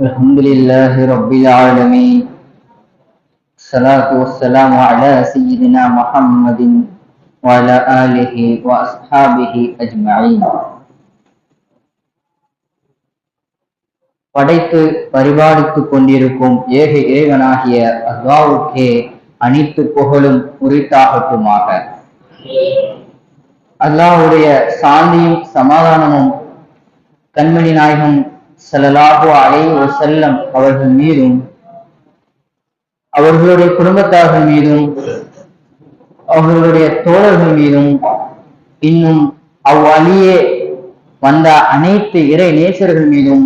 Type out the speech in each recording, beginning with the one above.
الحمد لله رب العالمين الصلاة والسلام على سيدنا محمد وعلى آله وأصحابه أجمعين படைத்து பரிபாலித்துக் கொண்டிருக்கும் ஏக ஏகனாகிய அல்லாவுக்கே அனைத்து புகழும் உரித்தாகட்டுமாக அல்லாஹ்வுடைய சாந்தியும் சமாதானமும் கண்மணி நாயகம் ஸல்லல்லாஹு அலைஹி வஸல்லம் அவர்கள் மீதும் அவர்களுடைய குடும்பத்தார்கள் மீதும் அவர்களுடைய தோழர்கள் மீதும் இன்னும் அவ்வழியே வந்த அனைத்து இறை நேசர்கள் மீதும்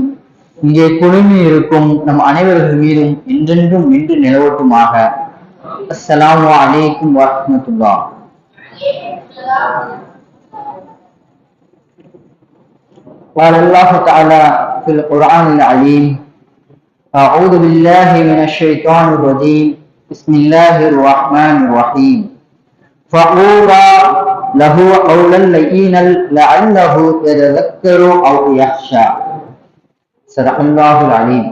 இங்கே குழுமி இருக்கும் நம் அனைவர்கள் மீதும் என்றென்றும் நின்று நிலவட்டுமாக அஸ்ஸலாமு அலைக்கும் வரஹ்மத்துல்லாஹ் قال الله تعالى في القرآن العليم أعوذ بالله من الشيطان الرجيم. بسم الله الرحمن الرحيم. فقولا له قولا لينا لعله يتذكر أو يخشى. صدق الله العليم.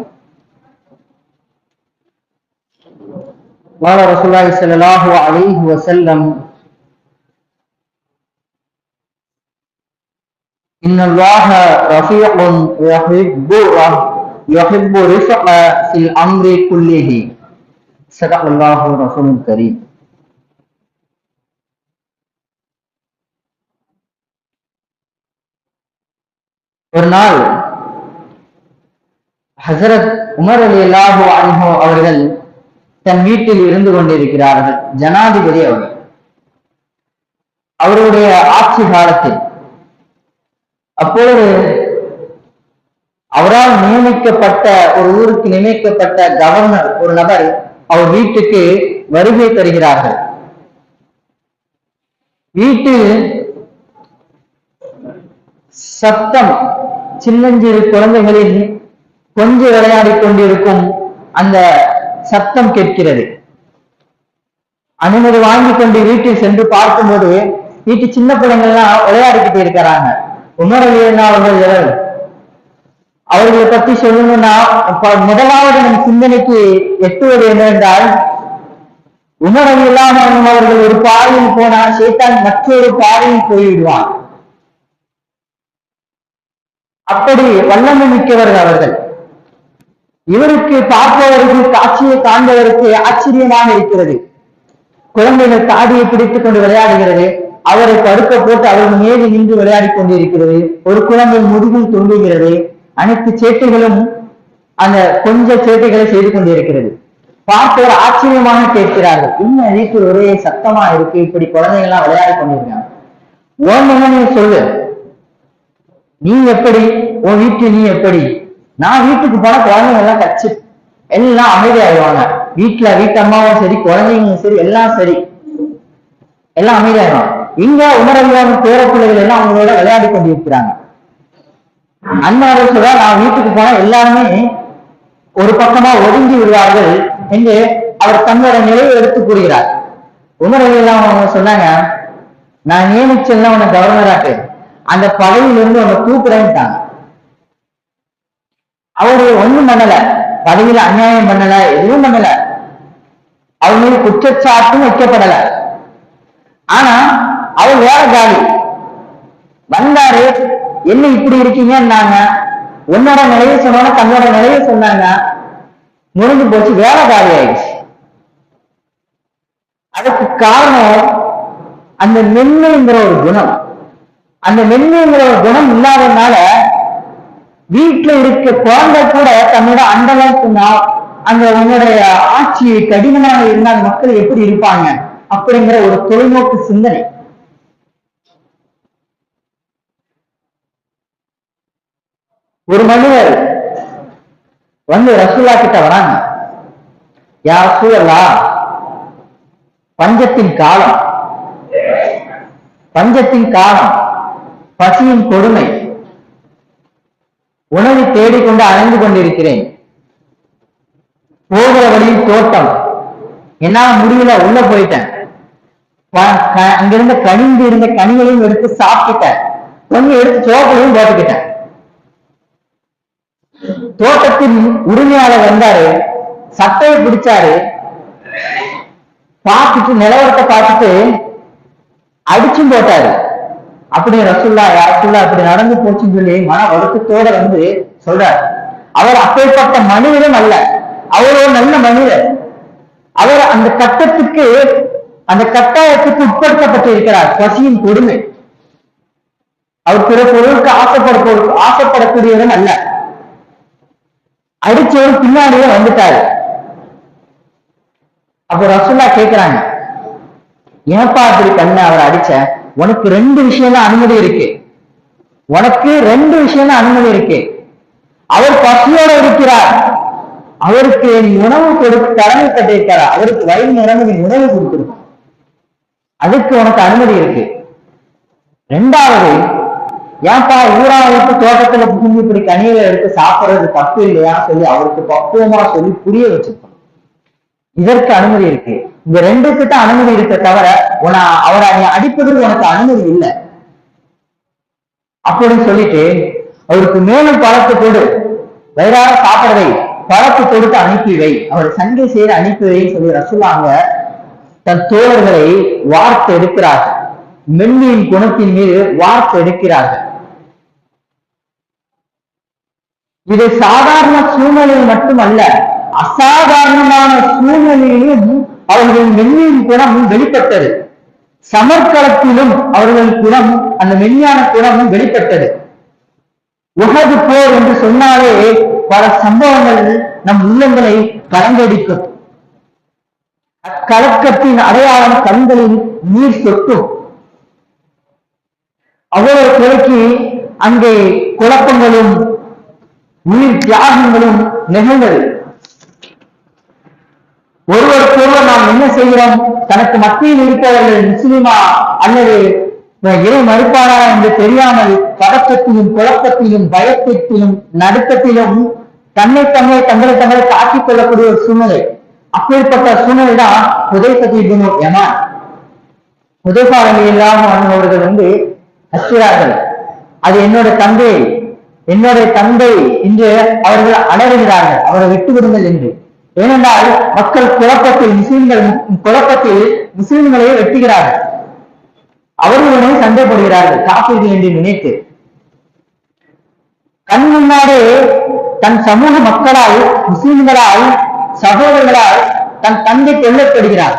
قال رسول الله صلى الله عليه وسلم إن الله رفيق يحب يحب رفق في الأمر كله صدق الله رسول الكريم ஒரு நாள் ஹசரத் உமர் அலி அல்லாஹு அன்ஹோ அவர்கள் தன் வீட்டில் இருந்து கொண்டிருக்கிறார்கள் ஜனாதிபதி அவர்கள் அவருடைய ஆட்சி காலத்தில் அப்பொழுது அவரால் நியமிக்கப்பட்ட ஒரு ஊருக்கு நியமிக்கப்பட்ட கவர்னர் ஒரு நபர் அவர் வீட்டுக்கு வருகை தருகிறார்கள். வீட்டில் சத்தம் சின்னஞ்சிறு குழந்தைகளில் கொஞ்சம் விளையாடி கொண்டிருக்கும் அந்த சத்தம் கேட்கிறது. அனுமதி வாங்கி கொண்டு வீட்டில் சென்று பார்க்கும்போது வீட்டு சின்ன பிள்ளைங்கள்லாம் விளையாடிக்கிட்டு இருக்கிறாங்க. உணரவியல் அவர்கள் எவர் அவர்களை பற்றி சொல்லணும்னா முதலாவது நம் சிந்தனைக்கு எட்டுவது என்னவென்றால் உணரவு இல்லாமல் அவர்கள் ஒரு பாதையில் போனால் சேத்தான் மற்றொரு பாதையில் போய்விடுவான். அப்படி வல்லமை மிக்கவர்கள் அவர்கள். இவருக்கு பார்ப்பவருக்கு காட்சியை காண்பதற்கு ஆச்சரியமாக இருக்கிறது. குழந்தைகள் தாடியை பிடித்துக் கொண்டு விளையாடுகிறது. அவரை படுக்க போட்டு அவர்கள் மேலே நின்று விளையாடி கொண்டிருக்கிறது. ஒரு குழந்தை முதுகில் தொங்குகிறது. அனைத்து சேட்டைகளும் அந்த கொஞ்ச சேட்டைகளை செய்து கொண்டிருக்கிறது. பார்ப்பவர் ஆச்சரியமாக கேட்கிறார்கள். இன்னும் வீட்டில் ஒரே சத்தமா இருக்கு? இப்படி குழந்தைங்க எல்லாம் விளையாடி கொண்டிருக்காங்க. உன் மகனே சொல்லு. நீ எப்படி? உன் வீட்டு நீ எப்படி? நான் வீட்டுக்கு போன குழந்தைங்க எல்லாம் கச்சு. எல்லாம் அமைதியாயிடுவாங்க. வீட்டுல வீட்டு அம்மாவும் சரி குழந்தைங்களும் சரி எல்லாம் சரி. எல்லாம் அமைதியாயிடும் இங்க உணரவியான பேரப்பிள்ளைகள் எல்லாம் அவங்களோட விளையாடி கொண்டிருக்கிறாங்க. அண்ணாவில் சொல்ல நான் வீட்டுக்கு போனா எல்லாருமே ஒரு பக்கமா ஒதுங்கி விடுவார்கள் என்று அவர் தன்னோட நிலையை எடுத்து கூறுகிறார். உணரவியெல்லாம் அவங்க சொன்னாங்க நான் நியமிச்செல்லாம் உன்னை கவர்னராட்டு அந்த பதவியில இருந்து உன்னை தூக்குறேன்ட்டாங்க. அவரு ஒண்ணும் பண்ணல. பதவியில அநியாயம் பண்ணல எதுவும் பண்ணல. அவங்க குற்றச்சாட்டும் வைக்கப்படல. ஆனா அவர் வேற காலி வந்தாரு என்ன இப்படி இருக்கீங்கன்னாங்க? உன்னோட நிலையை சொன்னோட தன்னோட நிலையை சொன்னாங்க. முடிஞ்சு போச்சு வேற காலி ஆயிடுச்சு. அதுக்கு காரணம் அந்த மென்மைங்கிற ஒரு குணம். அந்த மென்மைங்கிற ஒரு குணம் இல்லாததுனால வீட்டுல இருக்க குழந்தை கூட தன்னோட அந்த அளவுக்கு அந்த உன்னுடைய ஆட்சி கடினமாக இருந்தால் மக்கள் எப்படி இருப்பாங்க? அப்படிங்கிற ஒரு தொலைநோக்கு சிந்தனை. ஒரு மனிதர் வந்து ரசூலா கிட்ட வராங்க. யா ரசூலல்லா பஞ்சத்தின் காலம் பஞ்சத்தின் காலம் பசியின் கொடுமை உணவை தேடிக்கொண்டு அலைந்து கொண்டிருக்கிறேன். போகிற வழியில் தோட்டம் என்னால முடியல உள்ள போயிட்டேன். அங்கிருந்த கனிந்து இருந்த கனிகளையும் எடுத்து சாப்பிட்டேன் கொஞ்சம் எடுத்து சோப்பையும் போட்டுக்கிட்டேன். தோட்டத்தின் உரிமையாளர் வந்தாரு. சட்டையை பிடிச்சாரு. பார்த்துட்டு நிலவரத்தை பார்த்துட்டு அடிச்சும் போட்டாரு. அப்படி ரசுல்லா யாருக்குள்ள அப்படி நடந்து போச்சுன்னு சொல்லி மன வருத்தத்தோட வந்து சொல்றாரு. அவர் அப்பேற்பட்ட மனிதரும் அல்ல. அவர் ஒரு நல்ல மனிதர். அவர் அந்த கட்டத்துக்கு அந்த கட்டாயத்துக்கு உட்படுத்தப்பட்டு இருக்கிறார் பசியின் கொடுமை. அவர் பிற பொருளுக்கு ஆசைப்பட ஆசைப்படக்கூடியவரும் அல்ல. அடிச்சவர் பின்னாடியே வந்துட்டாரு. அப்ப ரசுல்லா கேக்குறாங்க ஏன்பா அப்படி பண்ண? அவர் அடிச்ச. உனக்கு ரெண்டு விஷயம் தான் அனுமதி இருக்கு. உனக்கு ரெண்டு விஷயம் தான் அனுமதி இருக்கு. அவர் பசியோட இருக்கிறார். அவருக்கு நீ உணவு கொடுத்து தலைமை கட்டியிருக்காரா? அவருக்கு வயிறு நிரம்ப நீ உணவு கொடுத்துருக்கும் அதுக்கு உனக்கு அனுமதி இருக்கு. ரெண்டாவது ஏன்பா ஊராவுக்கு தோட்டத்துல புகுந்து இப்படி கனியில எடுத்து சாப்பிடுறது தப்பு இல்லையா சொல்லி அவருக்கு பக்குவமா சொல்லி புரிய வச்சிருக்கோம். இதற்கு அனுமதி இருக்கு. இந்த ரெண்டுக்கு தான் அனுமதி இருக்க தவிர உன அவரை நீ அடிப்பதற்கு உனக்கு அனுமதி இல்லை. அப்படின்னு சொல்லிட்டு அவருக்கு மேலும் பழத்தை கொடு. வயிறார சாப்பிடவை பழத்தை கொடுத்து அனுப்பி வை. அவரை சண்டை செய்து அனுப்பி வைன்னு சொல்லி ரசுல்லாங்க தன் தோழர்களை வார்த்தை எடுக்கிறார்கள். மென்மையின் குணத்தின் மீது வார்த்தை எடுக்கிறார்கள். இது சாதாரண சூழ்நிலையில் மட்டுமல்ல அசாதாரணமான சூழ்நிலையிலும் அவர்களின் மென்மையின் குணம் வெளிப்பட்டது. சமர்க்களத்திலும் அவர்கள் குணம் அந்த மெல்லியான குணமும் வெளிப்பட்டது. உகது போர் என்று சொன்னாலே பல சம்பவங்கள் நம் உள்ளங்களை கலங்கடிக்கும். அக்கலக்கத்தின் அடையாளம் கண்களில் நீர் சொட்டும். அவ்வளவு குறைக்கு அங்கே குழப்பங்களும் உயிர் தியாகங்களும் நிகழ்ந்தது. ஒருவருக்கொருவர் நாம் என்ன செய்கிறோம்? தனக்கு மத்தியில் இருப்பவர்கள் முஸ்லிமா அல்லது இறை மறுப்பாளா என்று தெரியாமல் பதற்றத்திலும் குழப்பத்திலும் பயத்திலும் நடுக்கத்திலும் தன்னை தன்னை தங்களை தங்களை காட்டிக் கொள்ளக்கூடிய ஒரு சூழ்நிலை. அப்படிப்பட்ட சூழ்நிலை தான் புதைப்பதி யமான். புதைப்பாளர்கள் இல்லாமல் அவர்கள் வந்து அச்சுறார்கள் அது என்னோட தந்தை. என்னுடைய தந்தை என்று அவர்கள் அலறுகிறார்கள். அவரை விட்டு விடுங்கள் என்று. ஏனென்றால் மக்கள் குழப்பத்தில் முஸ்லிம்கள் குழப்பத்தில் முஸ்லிம்களை வெட்டுகிறார்கள். அவர்களுடனே சண்டைப்படுகிறார்கள் காப்பீர்கள் என்று நினைத்து. கண் முன்னாடே தன் சமூக மக்களால் முஸ்லிம்களால் சகோதரர்களால் தன் தந்தை கொல்லப்படுகிறார்.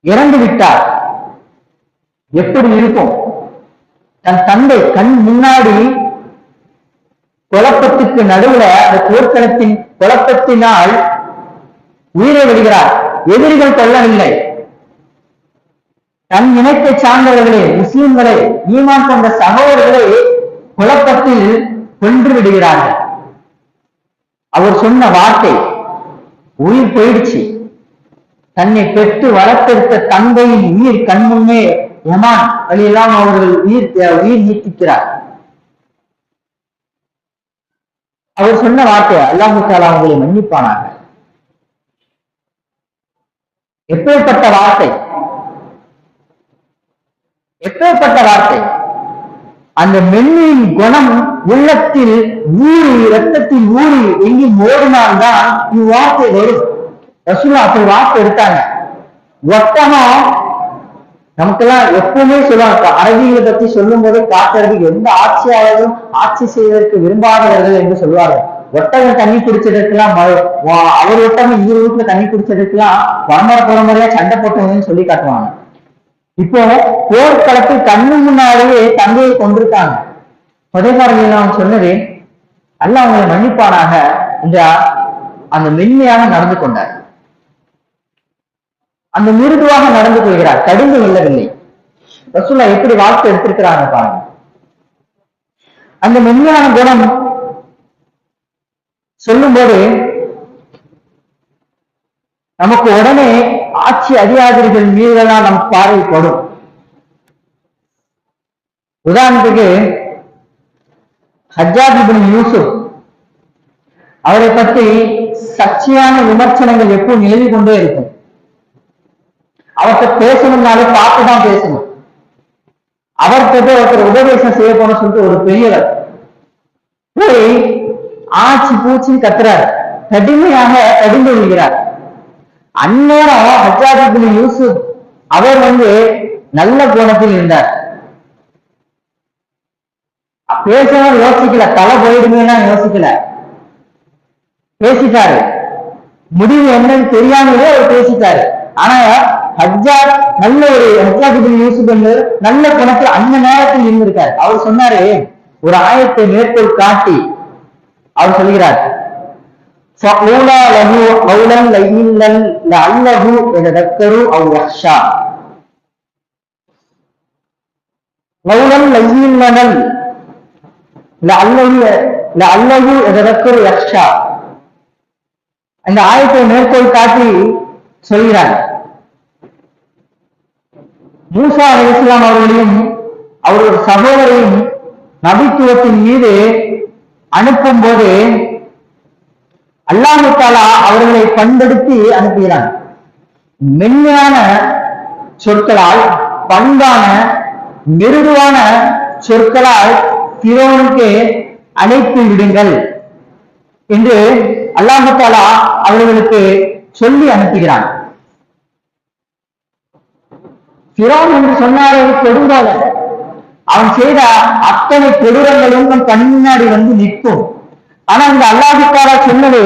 இறந்து விட்டார். எப்படி இருக்கும்? தன் தந்தை கண் முன்னாடி குழப்பத்துக்கு நடுவுல அந்த போர்க்களத்தின் குழப்பத்தினால் உயிரை விடுகிறார். எதிரிகள் கொல்லவில்லை. தன் இனத்தை சார்ந்தவர்களே முஸ்லிம்களை ஈமான் கொண்ட சகோதரர்களை குழப்பத்தில் கொன்று விடுகிறார்கள். அவர் சொன்ன வார்த்தை உயிர் போயிடுச்சு. தன்னை பெற்று வளர்த்தெடுத்த தந்தையின் உயிர் கண்முன்னே யமான் வழியெல்லாம் அவர்கள் உயிர் உயிர் நீட்டிக்கிறார். அவர் சொன்ன வார்த்தை அல்லாஹு தாலா அவங்களை மன்னிப்பானாக. எப்பேற்பட்ட வார்த்தை? எப்பேற்பட்ட வார்த்தை? அந்த மென்மையின் குணம் உள்ளத்தில் ஊறி ரத்தத்தில் ஊறி எங்கி மோடினால்தான் இவ்வார்த்தை வரும். ரசூலா அப்படி வார்த்தை எடுத்தாங்க. ஒட்டகம் நமக்கெல்லாம் எப்பவுமே சொல்லுவாங்க அரபிகளை பத்தி சொல்லும் போது காட்டுறதுக்கு எந்த ஆட்சியாளரும் ஆட்சி செய்வதற்கு விரும்பாதவர்கள் என்று சொல்வார்கள் ஒட்டகம் தண்ணி குடிச்சதுக்கெல்லாம் அவர் ஒட்டகம் இரு வீட்டுல தண்ணி குடிச்சதுக்கெல்லாம் பரம்பரை பரம்பரையா சண்டை போட்டவங்கன்னு சொல்லி காட்டுவாங்க. இப்போ போர்க்களத்தில் கண்ணு முன்னாலேயே தந்தையை கொண்டிருக்காங்க படைப்பாளர்கள் நான் சொன்னது அல்ல அவங்களை மன்னிப்பானாக இந்த அந்த மென்மையாக நடந்து கொண்டார். அந்த மிருதுவாக நடந்து கொள்கிறார். கடிந்து கொள்ளவில்லை ரசூல்லா எப்படி வாழ்த்து எடுத்திருக்கிறாங்க பாருங்க. அந்த மென்மையான குணம் சொல்லும்போது நமக்கு உடனே ஆட்சி அதிகாரிகள் மீதுதான் நம் பார்வைப்படும் உதாரணத்துக்கு ஹஜ்ஜாஜிபின் யூசுப் அவரை பற்றி சர்ச்சையான விமர்சனங்கள் எப்போ நிலவி கொண்டே இருக்கும். அவர்கிட்ட பேசணும்னாலே பார்த்துதான் பேசணும். அவர்கிட்ட ஒருத்தர் உபதேசம் செய்ய போன சொல்லிட்டு ஒரு பெரியவர் போய் ஆச்சு பூச்சின்னு கத்துறார். கடுமையாக கடிந்து விழுகிறார் அந்நேரம் ஹஜாஜிபின் யூசுப் அவர் வந்து நல்ல கோணத்தில் இருந்தார். பேசணும் யோசிக்கல தலை போயிடுமேனா யோசிக்கல. பேசிட்டாரு. முடிவு என்னன்னு தெரியாமலே அவர் பேசிட்டாரு. ஆனா ஹஜ்ஜாத் நல்ல ஒரு ஹஜ்ஜாத் யூசுப் என்று நல்ல குணத்துல அந்த நேரத்தில் இருந்திருக்காரு. அவர் சொன்னாரே ஒரு ஆயத்தை மேற்கோள் காட்டி அவர் சொல்கிறார் அந்த ஆயத்தை மேற்கோள் காட்டி சொல்கிறார். மூசா அலி இஸ்லாம் அவர்களையும் அவருடைய சகோதரையும் நபித்துவத்தின் மீது அனுப்பும் போது அல்லாஹு தாலா அவர்களை பண்படுத்தி அனுப்புகிறான். மென்மையான சொற்களால் பண்பான மிருதுவான சொற்களால் திரோனுக்கு அழைத்து விடுங்கள் என்று அல்லாஹு தாலா அவர்களுக்கு சொல்லி அனுப்புகிறான். பிறோன் என்று சொன்னாரே கொடுங்கால. அவன் செய்த அத்தனை கொடூரங்களும் நம் கண் முன்னாடி வந்து நிற்கும். ஆனா இந்த அல்லாஹுக்காரா சொன்னது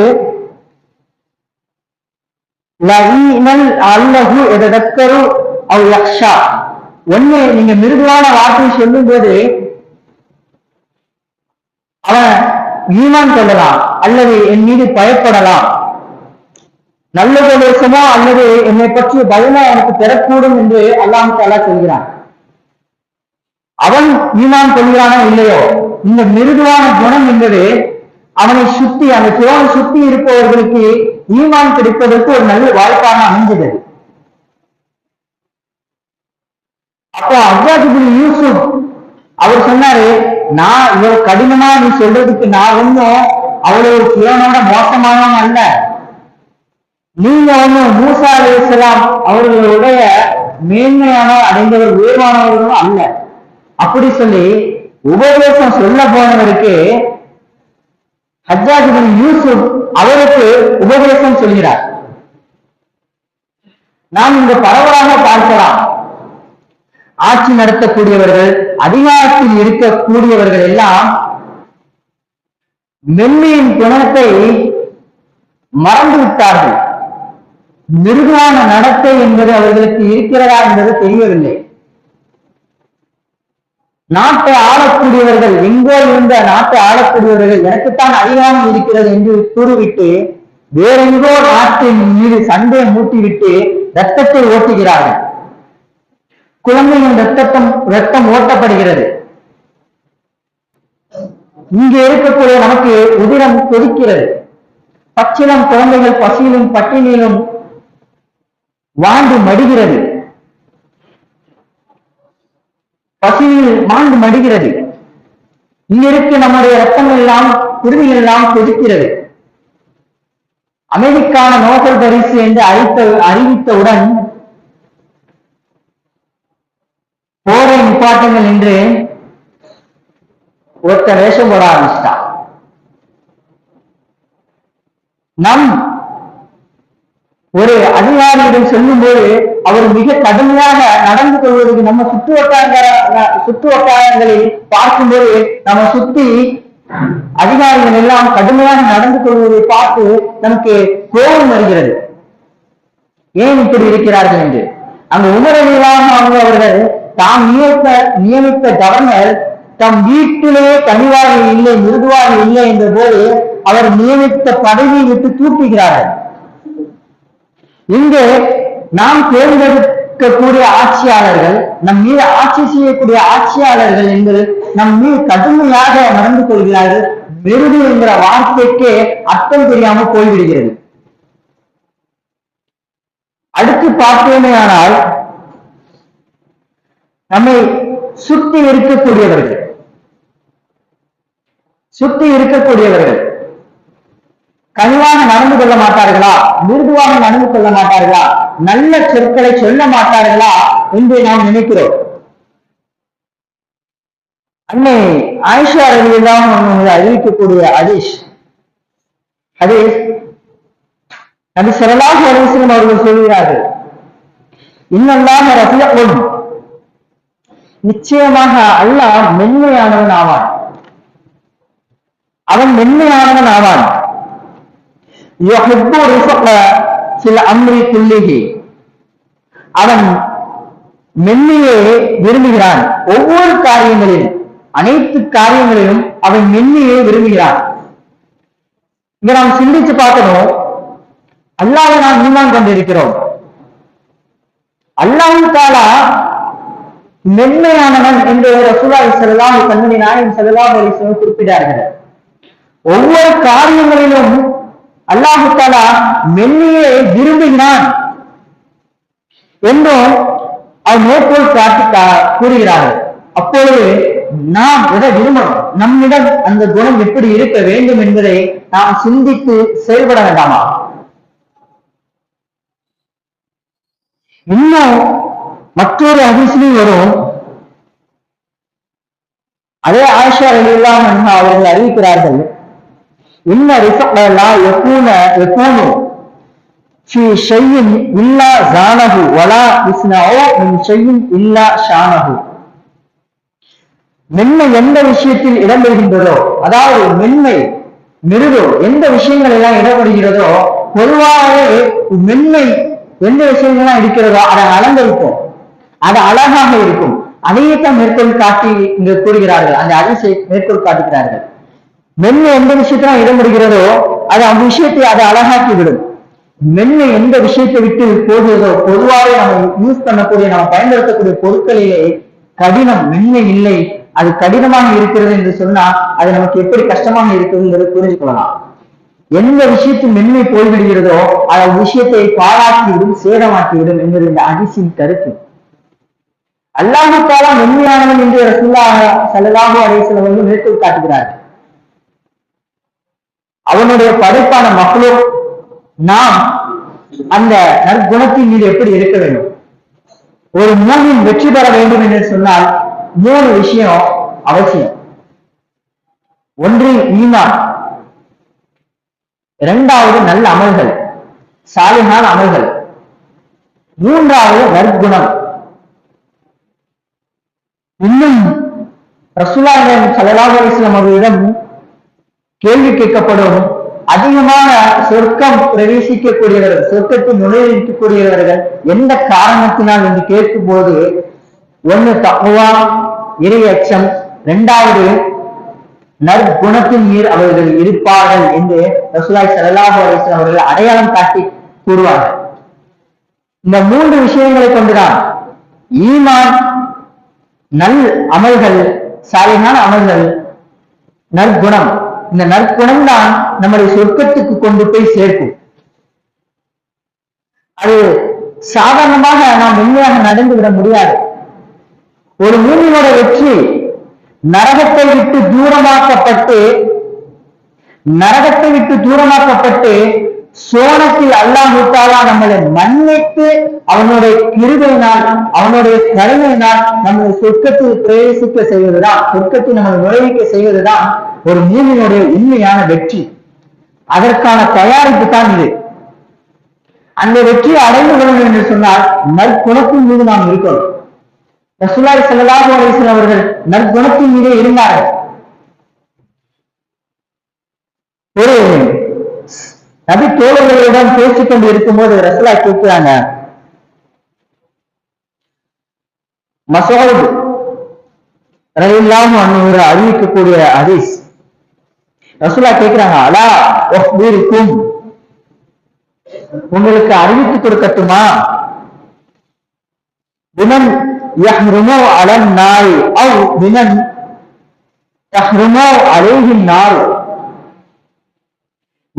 லஈனல் அல்லஹு எதக்கரு அவ் யக்ஷா ஒண்ணு நீங்க மிருதுவான வார்த்தை சொல்லும் போது அவன் ஈமான் கொள்ளலாம் அல்லது என் மீது பயப்படலாம். நல்ல உபதேசமோ அல்லது என்னை பற்றிய பயமா எனக்கு பெறக்கூடும் என்று அல்லாஹ் தாலா சொல்கிறான். அவன் ஈமான் கொள்கிறானோ இல்லையோ இந்த மிருதுவான குணம் என்பது அவனை சுத்தி அந்த சிவனை சுத்தி இருப்பவர்களுக்கு ஈமான் கிடைப்பதற்கு ஒரு நல்ல வாய்ப்பாக அமைஞ்சது அப்போ அப்தாஜிபின் யூசுப் அவர் சொன்னாரு நான் இவ்வளவு கடினமா நீ சொல்றதுக்கு நான் ஒன்னும் அவ்வளவு சிவனோட மோசமானவன் அல்ல. நீங்க ஒண்ணு மூசா அலி இஸ்லாம் அவர்களுடைய மேன்மையான அடைந்தவர் உயர்வானவர்களும் அல்ல. அப்படி சொல்லி உபதேசம் சொல்ல போனவருக்கு ஹஜ்ஜாஜிபின் யூசுப் அவருக்கு உபதேசம் சொல்கிறார். நாம் இந்த பரவலாக பார்க்கலாம். ஆட்சி நடத்தக்கூடியவர்கள் அதிகாரத்தில் இருக்கக்கூடியவர்கள் எல்லாம் மென்மையின் குணத்தை மறந்து விட்டார்கள் மிருதுவான நடத்தை என்பது அவர்களுக்கு இருக்கிறதா என்பது தெரியவில்லை. நாட்டை ஆளக்கூடியவர்கள் எங்கோ இருந்த நாட்டை ஆளக்கூடியவர்கள் எனக்குத்தான் அதிகாரம் இருக்கிறது என்று கூறிவிட்டு வேறெங்கோ நாட்டின் மீது சண்டையை மூட்டிவிட்டு ரத்தத்தை ஓட்டுகிறார்கள். குழந்தையின் ரத்தம் ரத்தம் ஓட்டப்படுகிறது. இங்கே இருக்கக்கூடிய நமக்கு உதிரம் கொதிக்கிறது. பச்சிலம் குழந்தைகள் பசியிலும் பட்டினியிலும் வாழ்ந்து மடிகிறது. பசியில் மாண்டு மடிகிறது. இங்கிருக்கு நம்முடைய ரத்தம் எல்லாம் குருவிகள் எல்லாம் கொதிக்கிறது. அமெரிக்கான நோபல் பரிசு என்று அறிவித்த அறிவித்தவுடன் போரை நிப்பாட்டுங்கள் என்று ஒருத்தர் வேஷம் போட ஆரம்பிச்சிட்டான் நம் ஒரு அதிகாரியிடம் சொல்லும்போது அவர் மிக கடுமையாக நடந்து கொள்வதற்கு நம்ம சுற்று வட்டாரங்க சுற்று வட்டாரங்களில் பார்க்கும்போது நம்ம சுத்தி அதிகாரிகள் எல்லாம் கடுமையாக நடந்து கொள்வதை பார்த்து நமக்கு கோபம் வருகிறது. ஏன் இப்படி இருக்கிறார்கள் என்று? அங்க உமரவில்லாம அவங்க அவர்கள் தாம் நியமித்த நியமித்த கவர்னர் தம் வீட்டிலே கனிவாக இல்லை மிருதுவாக இல்லை என்ற போது அவர் நியமித்த பதவியை விட்டு தூக்குகிறார்கள். இங்கு நாம் தேர்ந்தெடுக்கக்கூடிய ஆட்சியாளர்கள் நம் மீது ஆட்சி செய்யக்கூடிய ஆட்சியாளர்கள் என்பது நம் மீது கடுமையாக நடந்து கொள்கிறார்கள். மிருது என்கிற வார்த்தைக்கே அர்த்தம் தெரியாமல் போய்விடுகிறது. அடுத்து பார்த்தோமேயானால் நம்மை சுத்தி இருக்கக்கூடியவர்கள். சுத்தி இருக்கக்கூடியவர்கள். கனிவாக நடந்து கொள்ள மாட்டார்களா? மிருதுவாக நடந்து கொள்ள மாட்டார்களா? நல்ல சொற்களை சொல்ல மாட்டார்களா என்று நாம் நினைக்கிறோம். அன்னை ஆயிஷா ரவியெல்லாம் அறிவிக்கக்கூடிய அதிஷ் ஹதீஸ் அது சிறலாக அலைஹி அவர்கள் சொல்கிறார்கள். இன்னல்லாஹ ரஃபியகுன் நிச்சயமாக அல்லாஹ் மென்மையானவன் ஆவான். அவன் மென்மையானவன் ஆவான். யுஹிப்பு ரிஃபக ஃபில் அம்ரி குல்லிஹி அவன் மென்னியே விரும்புகிறான். ஒவ்வொரு காரியங்களிலும் அனைத்து காரியங்களிலும் அவன் மென்னியே விரும்புகிறான். இங்க நாம் சிந்திச்சு பார்க்கணும். அல்லாவை நாம் ஈமான் கொண்டிருக்கிறோம். அல்லாஹ் தாலா மென்மையானவன் என்று ரசூலாய் செல்லலாம் கண்மணி நாயகம் செல்லலாம் குறிப்பிட்டார்கள். ஒவ்வொரு காரியங்களிலும் அல்லாஹுத்தாலா மென்மையை விரும்புகிறான் என்றும் அவர் மேற்கோள் காட்டி கூறுகிறார்கள். அப்பொழுது நாம் எதை விரும்பணும் நம்மிடம் அந்த குணம் எப்படி இருக்க வேண்டும் என்பதை நாம் சிந்தித்து செயல்பட வேண்டாமா? இன்னும் மற்றொரு அதிசயம் வரும். அதே ஆயிஷா ரலியல்லாஹு அன்ஹா அவர்கள் அறிவிக்கிறார்கள் இன்ன ரிசலா யகூன யகூனு. ஃபி ஷையின் இல்லா ஜானஹு வலா இஸ்னஹு மின் ஷையின் இல்லா ஷானஹு. மென்மை எந்த விஷயத்தில் இடம்பெறுகின்றதோ அதாவது மென்மை மிருகம் எந்த விஷயங்கள் எல்லாம் இடம்பெறுகிறதோ பொதுவாகவே மென்மை எந்த விஷயங்கள்லாம் இருக்கிறதோ அதை அலங்கரிப்போம். அது அழகாக இருக்கும். அதையே தான் மேற்கோள் காட்டி இங்கு கூறுகிறார்கள். அந்த அதிசய மேற்கொள் காட்டுகிறார்கள். மென்மை எந்த விஷயத்தான் இடம்பெறுகிறதோ அது அந்த விஷயத்தை அதை அழகாக்கி விடும் மென்மை எந்த விஷயத்தை விட்டு போகிறதோ பொதுவாக நம்ம யூஸ் பண்ணக்கூடிய நம்ம பயன்படுத்தக்கூடிய பொருட்களிலே கடினம் மென்மை இல்லை. அது கடினமாக இருக்கிறது என்று சொன்னா அது நமக்கு எப்படி கஷ்டமாக இருக்கிறது புரிந்து கொள்ளலாம். எந்த விஷயத்தின் மென்மை போய்விடுகிறதோ அது விஷயத்தை பாழாக்கிவிடும் சேதமாக்கிவிடும் என்பது இந்த அதிசயின் கருத்து. அல்லாஹு தாலா மென்மையானவன் என்று ரசூல்லாஹ் ஸல்லல்லாஹு அலைஹி வஸல்லம் அவர்கள் மேற்கோள் காட்டுகிறார் அவனுடைய படைப்பான மக்களோ நாம் அந்த நற்குணத்தின் மீது எப்படி இருக்க வேண்டும்? ஒரு மூவின் வெற்றி பெற வேண்டும் என்று சொன்னால் மூணு விஷயம் அவசியம். ஒன்று ஈமான். இரண்டாவது நல்ல அமல்கள் சாலிகான அமல்கள். மூன்றாவது நற்குணம். இன்னும் ரசூலாயம் சல்லல்லாஹு இஸ்லாம் அவர்களிடம் கேள்வி கேட்கப்படும். அதிகமான சொர்க்கம் பிரவேசிக்கக்கூடியவர்கள் சொர்க்கத்தில் நுழைவிக்கக்கூடியவர்கள் எந்த காரணத்தினால் என்று கேட்கும் போது ஒன்னு தப்புவா இறை அச்சம் இரண்டாவது நற்குணத்தின் நீர் அவர்கள் இருப்பார்கள் என்று ரசூலாய் ஸல்லல்லாஹு அலைஹி அவர்கள் அடையாளம் காட்டி கூறுவார்கள். இந்த மூன்று விஷயங்களை கொண்டுதான் ஈமான் நல் அமல்கள் சாலையான அமல்கள் நற்குணம் இந்த நற்குணம் தான் நம்முடைய சொர்க்கத்துக்கு கொண்டு போய் சேர்க்கும். அது சாதாரணமாக நாம் உண்மையாக நடந்துவிட முடியாது. ஒரு மூமியோட வெற்றி நரகத்தை விட்டு தூரமாக்கப்பட்டு நரகத்தை விட்டு தூரமாக்கப்பட்டு சோனத்தில் அல்லாஹு தாலா நம்மளை மன்னித்து அவனுடைய கிருபையினால் அவனுடைய கருணையினால் நம்மளை சொர்க்கத்தில் பிரவேசிக்க செய்வதுதான் சொர்க்கத்தில் நம்மளை நுழைவிக்க செய்வதுதான் ஒரு மூமியினுடைய உண்மையான வெற்றி. அதற்கான தயாரிப்பு தான் இது. அந்த வெற்றியை அடைந்து கொள்ளும் என்று சொன்னால் நற்குணத்தின் மீது நாம் இருக்கணும். ரசூலாய் செல்லதாக அவர்கள் நற்குணத்தின் மீதே இருந்தார்கள். ஒரு நபி தோழர்களிடம் பேசிக் கொண்டு இருக்கும்போது ரசலா கேட்கிறாங்க மசோத் ரயில்லாம் அன்ஹு ஒரு அறிவிக்கக்கூடிய ஹதீஸ். ரசூலா கேட்கிறாங்க அலா இருக்கும் உங்களுக்கு அறிவித்து கொடுக்கட்டுமா? விமன் யஹ்ருமோ அலன் நாள் அவ் விமன் யஹ்ருமோ அலைஹின் நாள்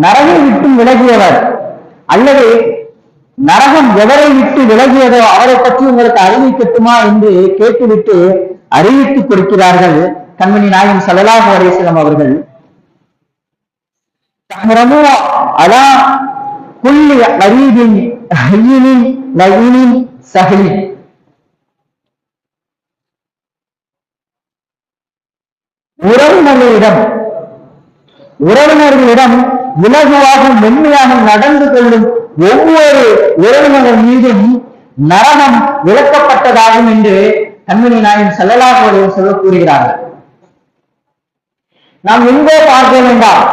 நரகை விட்டு விலகியவர். அல்லது நரகம் எவரை விட்டு விலகியதோ அவரை பற்றி உங்களுக்கு அறிவிக்கட்டுமா என்று கேட்டுவிட்டு அறிவித்துக் கொடுக்கிறார்கள் கண்மணி நாயகம் சலலாக அலைஹி அவர்கள். தஹ்ரமு அலா புள்ளி கரீபின் ஹய்யினின் லயீனின் உறவினர்களிடம் உறவினர்களிடம் இலகுவாகவும் மென்மையாக நடந்து கொள்ளும் ஒவ்வொரு உறவினர் மீதும் நரகம் விளக்கப்பட்டதாகும் என்று கண்மணி நாயன் செல்லலாக சொல்ல கூறுகிறார்கள் நாம் எங்கே பார்க்க வேண்டாம்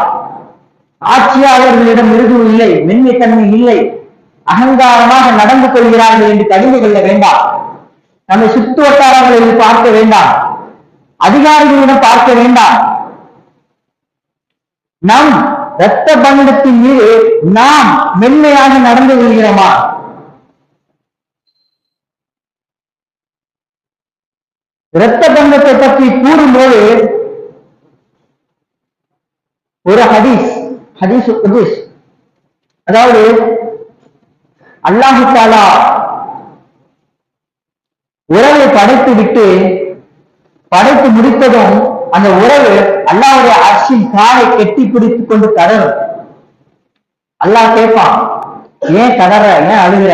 ஆட்சியாளர்களிடம் மிருது இல்லை மென்மைத்தன்மை இல்லை அகங்காரமாக நடந்து கொள்கிறார்கள் என்று கடிந்து கொள்ள வேண்டாம். நம்மை சுற்று வட்டாரங்களில் பார்க்க வேண்டாம். அதிகாரிகளிடம் பார்க்க வேண்டாம். நம் இரத்த பந்தத்தின் மீது நாம் மென்மையாக நடந்து கொள்கிறோமா? இரத்த பந்தத்தை பற்றி கூறும்போது ஒரு ஹதீஸ் ஹதீஸ் ஹதீஸ் அதாவது அல்லாஹு தாலா உறவை படைத்து விட்டு படைத்து முடித்ததும் அந்த உறவு அல்லாவுடைய அரசின் காலை கெட்டி பிடித்துக் கொண்டு தடரும் அல்லாஹ் கேட்பான் ஏன் தடற ஏன் அழுகிற?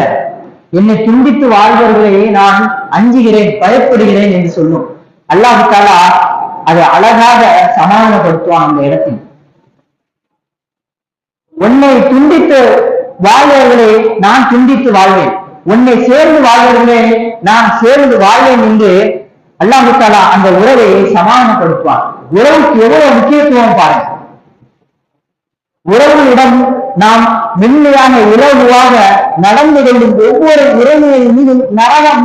என்னை துண்டித்து வாழ்பவர்களை நான் அஞ்சுகிறேன் பயப்படுகிறேன் என்று சொல்லும். அல்லாஹு தாலா அதை அழகாக சமாதானப்படுத்துவான் அந்த இடத்தில். உன்னை துண்டித்து வாழ்வர்களே நான் துண்டித்து வாழ்வேன். உன்னை சேர்ந்து வாழ்வர்களே நான் சேர்ந்து வாழ்வேன் என்று அல்லாஹு தாலா அந்த உறவை சமாதானப்படுத்துவார் உறவுக்கு எவ்வளவு முக்கியத்துவம் பாருங்க. உறவுகளிடம் நாம் மென்மையான உறவுவாக நடந்து கொள்ளும் ஒவ்வொரு உறவுகளின் மீது நரகம்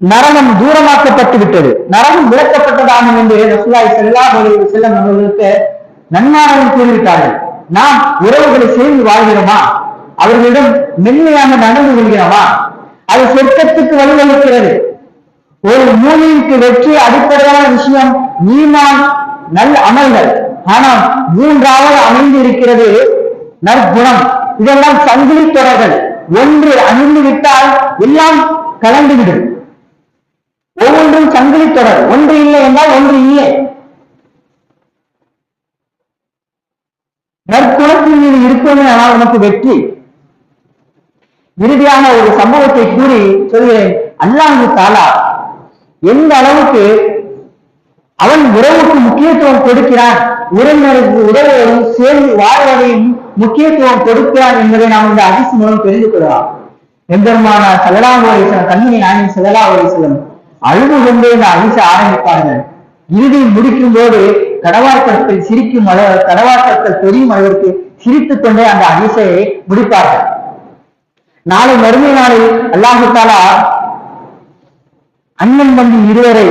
நரகம் தூரமாக்கப்பட்டு விட்டது. நரகம் விளக்கப்பட்டதாகும் என்று ரசூலாய் செல்லா செல்லம் அவர்களுக்கு நன்மாராயம் கூறிவிட்டார்கள். நாம் உறவுகளை சேர்ந்து வாழ்கிறோமா? அவர்களிடம் மென்மையாக நடந்து கொள்கிறோமா? அது சொர்க்கத்துக்கு வழிவகுக்கிறது. ஒரு மூலிக்கு வெற்றி அடிப்படையான விஷயம் ஈமான் நல் அமல்கள். ஆனால் மூன்றாவது அமைந்து இருக்கிறது நற்குணம். இதெல்லாம் சங்கிலி தொடர்கள். ஒன்று அணிந்து விட்டால் எல்லாம் கலந்துவிடும். ஒவ்வொன்றும் சங்கிலி தொடர். ஒன்று இல்லை என்றால் ஒன்று இல்லை நற்குணத்தின் மீது இருப்பது ஆனால் உனக்கு வெற்றி. இறுதியான ஒரு சம்பவத்தை கூறி சொல்கிறேன். அல்லாஹு தாலா எந்த அளவுக்கு அவன் உறவுக்கு முக்கியத்துவம் கொடுக்கிறான் உறவினருக்கு உறவுகளும் சேர்ந்து வாழ்வதையும் முக்கியத்துவம் கொடுக்கிறான் என்பதை நாம் இந்த அதிசி மூலம் தெரிந்து கொள்ளலாம். எம்பெருமான சலலாம் ஒரேசலம் கண்மணி நாயன் ஒரேசலம் அழுது கொண்டு இந்த அதிச ஆரம்பிப்பார்கள். இறுதி முடிக்கும் போது கடவாக்கத்தில் சிரிக்கும் அளவு கடவாக்கத்தில் தெரியும் அளவிற்கு சிரித்துக் கொண்டே அந்த அதிசையை முடிப்பார்கள். நாளை மறுமை நாளில் அல்லாஹு தாலா அண்ணன் தம்பி இருவரை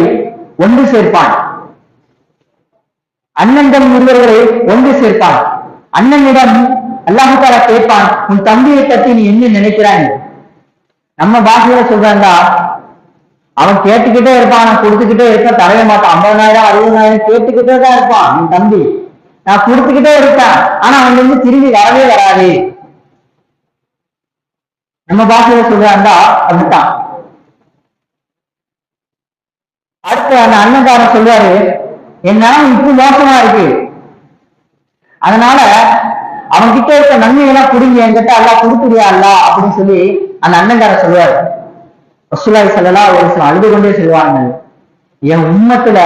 ஒன்று சேர்ப்பான். அண்ணன் தம்பி இருவர்களை ஒன்று சேர்ப்பான். அண்ணனிடம் அல்லாஹால கேட்பான் உன் தம்பியை பத்தி நீ என்ன நினைக்கிறாய்? நம்ம பாஷையில சொல்றாங்களா அவன் கேட்டுக்கிட்டே இருப்பான் நான் கொடுத்துக்கிட்டே இருப்பேன் தரைய மாட்டான். ஐம்பதாயிரம் அறுபதாயிரம் கேட்டுக்கிட்டே தான் இருப்பான் என் தம்பி நான் கொடுத்துக்கிட்டே இருப்பேன் ஆனா அவன் வந்து திரும்பி வரவே வராது. நம்ம பாஷையில சொல்றாண்டா அப்படித்தான். அடுத்து அந்த அண்ணன்காரன் சொல்றாரு என்ன இப்ப மோசமா இருக்கு. அதனால அவன் கிட்ட இருக்க நன்மையெல்லாம் குடிங்க என்கிட்ட அல்லா கொடுக்குறியா அல்ல அப்படின்னு சொல்லி அந்த அண்ணன்காரன் சொல்லுவாரு. ரசூலாய் செல்லலா ஒரு சில அழுது கொண்டே சொல்லுவாங்க. என் உண்மத்துல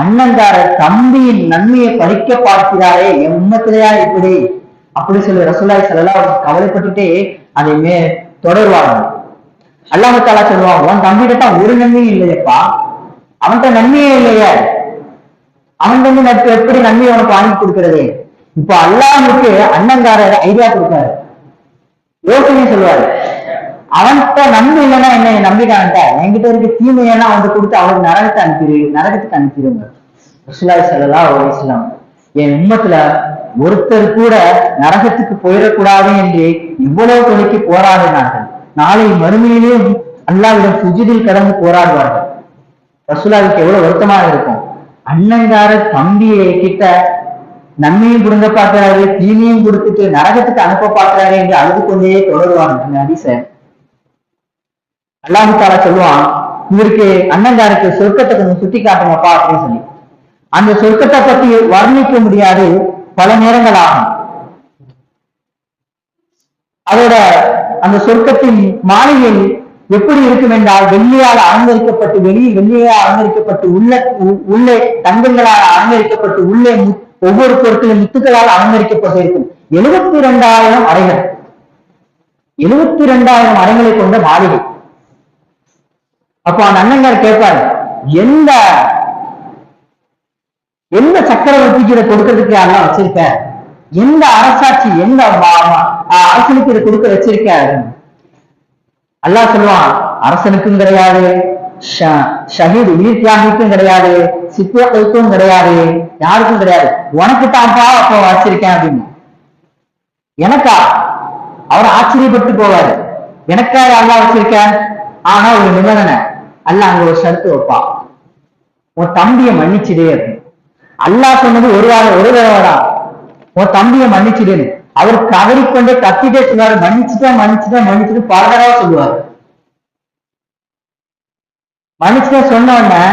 அண்ணங்கார தம்பியின் நன்மையை படிக்க பார்க்கிறாரே என் உம்மத்திலையா இப்படி? அப்படி சொல்லி ரசூலாய் சொல்லலாம் கவலைப்பட்டுட்டே அதை மே தொடருவாங்க. அல்லாமத்தாலா சொல்லுவாங்க உன் தம்பிகிட்ட ஒரு நன்மையும் இல்லையப்பா. அவன்கிட்ட நன்மையே இல்லையே. அவன் வந்து நட்பு எப்படி நன்மையை உனக்கு வாங்கி கொடுக்கறது? இப்ப அல்லாஹுக்கு அண்ணங்காரர் ஐடியா கொடுத்தாரு யோசனை சொல்லுவாரு. அவன்கிட்ட நன்மை இல்லைன்னா என்ன? நம்பிட்டான்ட்ட என்கிட்ட இருக்க தீமையெல்லாம் அவன் கொடுத்து அவனுக்கு நரகத்தை அனுப்பிடு நரகத்துக்கு அனுப்பிடுங்க ரசூலாய் சல்லா இஸ்லாம் என் உண்மத்துல ஒருத்தர் கூட நரகத்துக்கு போயிடக்கூடாது என்று இவ்வளவு தொலைக்கு போராடினார்கள். நாளை மறுமையிலேயும் அல்லாவிடம் சுஜிதில் கடந்து போராடுவார்கள். ரசூலாவுக்கு எவ்வளவு வருத்தமாக இருக்கும்? அண்ணங்கார தம்பியை கிட்ட நன்மையும் கொடுங்க பார்க்கிறாரு தீமையும் கொடுத்துட்டு நரகத்துக்கு அனுப்ப பார்க்கிறாரு என்று அழுது கொண்டே தொடருவான் இந்த அதிச அல்லாஹு சொல்லுவான் இவருக்கு அண்ணங்காருக்கு சொர்க்கத்தை கொஞ்சம் சுட்டி காட்டுங்கப்பா அப்படின்னு சொல்லி. அந்த சொர்க்கத்தை பத்தி வர்ணிக்க முடியாது பல நேரங்கள் ஆகும் அதோட அந்த சொர்க்கத்தின் மாளிகையில் எப்படி இருக்கும் என்றால் வெள்ளியால் அலங்கரிக்கப்பட்டு வெளியே வெள்ளியால் அலங்கரிக்கப்பட்டு உள்ள உ- உள்ளே தங்கங்களால் அலங்கரிக்கப்பட்டு உள்ளே ஒவ்வொரு பொருட்களும் முத்துக்களால் அலங்கரிக்கப்பட்டிருக்கும் எழுபத்தி இரண்டாயிரம் அறைகள். எழுபத்தி இரண்டாயிரம் அறைகளை கொண்ட மாளிகை. அப்போ அந்த அண்ணங்கார் கேட்பாரு எந்த எந்த சக்கரவர்த்திக்கு இதை கொடுக்கறதுக்கு எல்லாம் வச்சிருக்க? எந்த அரசாட்சி எந்த ஆஹ் அரசனுக்கு இதை கொடுக்க வச்சிருக்க? அல்லாஹ் சொல்லுவான் அரசனுக்கும் கிடையாது ஷ- ஷஹீத் உயிர் தியாகிக்கும் கிடையாது சித்தோக்களுக்கும் கிடையாது யாருக்கும் கிடையாது. உனக்கு தான்ப்பா அப்போ வச்சிருக்கேன் அப்படின்னு. எனக்கா? அவர் ஆச்சரியப்பட்டு போவாரு. எனக்கா அல்லாஹ் வச்சிருக்கேன்? ஆனா ஒரு நிபந்தனை அல்லாஹ் அங்க ஒரு ஷர்த்து வைப்பான் உன் தம்பியை மன்னிச்சிடே அப்படின்னு. அல்லாஹ் சொன்னது ஒரு வாரம் ஒரு தடவை தான் உன் தம்பியை மன்னிச்சிடுன்னு அவர் கதறிக்கொண்டே கத்திட்டே சொல்லுவாரு மன்னிச்சுட்டேன் மன்னிச்சுட்டேன் மன்னிச்சுட்டு பல தடவை சொல்லுவாரு. மன்னிச்சுட்டே சொன்ன உடனே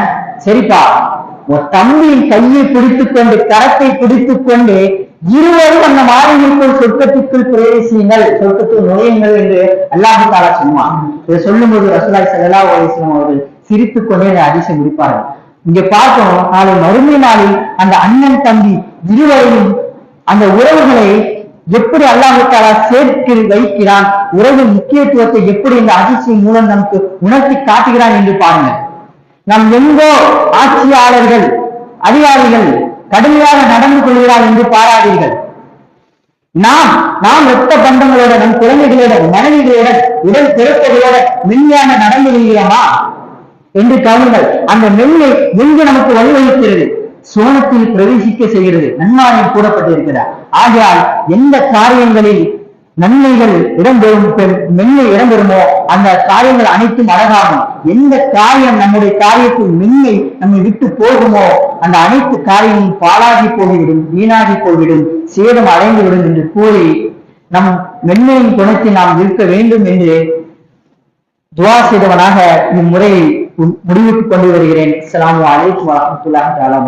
சரிப்பா உன் தம்பியின் கையை பிடித்துக் கொண்டு கரத்தை பிடித்துக் கொண்டு இருவரும் அந்த மாறிகளுக்குள் சொர்க்கத்திற்குள் பிரவேசியுங்கள் சொர்க்கத்தில் நுழையுங்கள் என்று அல்லாஹு தாலா சொன்னான் இதை சொல்லும்போது ரசூலாய் ஸல்லல்லாஹு அலைஹி வஸல்லம் அவர்கள் சிரித்துக் கொண்டே இந்த அதிசயம் முடிப்பார்கள். இங்க பார்க்கணும் நாளை மறுமை நாளில் அந்த அண்ணன் தம்பி இருவரையும் அந்த உறவுகளை எப்படி அல்லாஹு தாலா வைக்கிறான்? உறவின் முக்கியத்துவத்தை எப்படி இந்த அதிசயம் மூலம் நமக்கு உணர்த்தி காட்டுகிறான் என்று பாருங்கள். நம் எங்கோ ஆட்சியாளர்கள் அதிகாரிகள் கடுமையாக நடந்து கொள்கிறார் என்று பாராதீர்கள். நாம் நாம் ரத்த பந்தங்களோட நம் குழந்தைகளுடன் மனைவிகளுடன் உடல் பிறப்பதையோட மென்மையான நடந்து கொள்கிறோமா? என்று கவனிங்கள் அந்த மென்மை எங்கு நமக்கு வழிவகுக்கிறது? சோனத்தில் பிரவேசிக்க செய்கிறது. நன்மாரில் கூடப்பட்டிருக்கிறார் ஆகையால் எந்த காரியங்களில் நன்மைகள் இடம்பெறும் மென்மை இடம்பெறுமோ அந்த காரியங்கள் அனைத்தும் அழகாகும். எந்த காரியம் நம்முடைய காரியத்தில் மென்மை நம்மை விட்டு போகுமோ அந்த அனைத்து காரியமும் பாழாகி போய்விடும் வீணாகி போய்விடும் சேதம் அடைந்துவிடும் என்று கூறி நம் மென்மையின் குணத்தை நாம் இருக்க வேண்டும் என்று துவா செய்தவனாக இம்முறையை முடிவுக்கு கொண்டு வருகிறேன். அஸ்ஸலாமு அலைக்கும் வரஹ்மத்துல்லாஹி தஆலா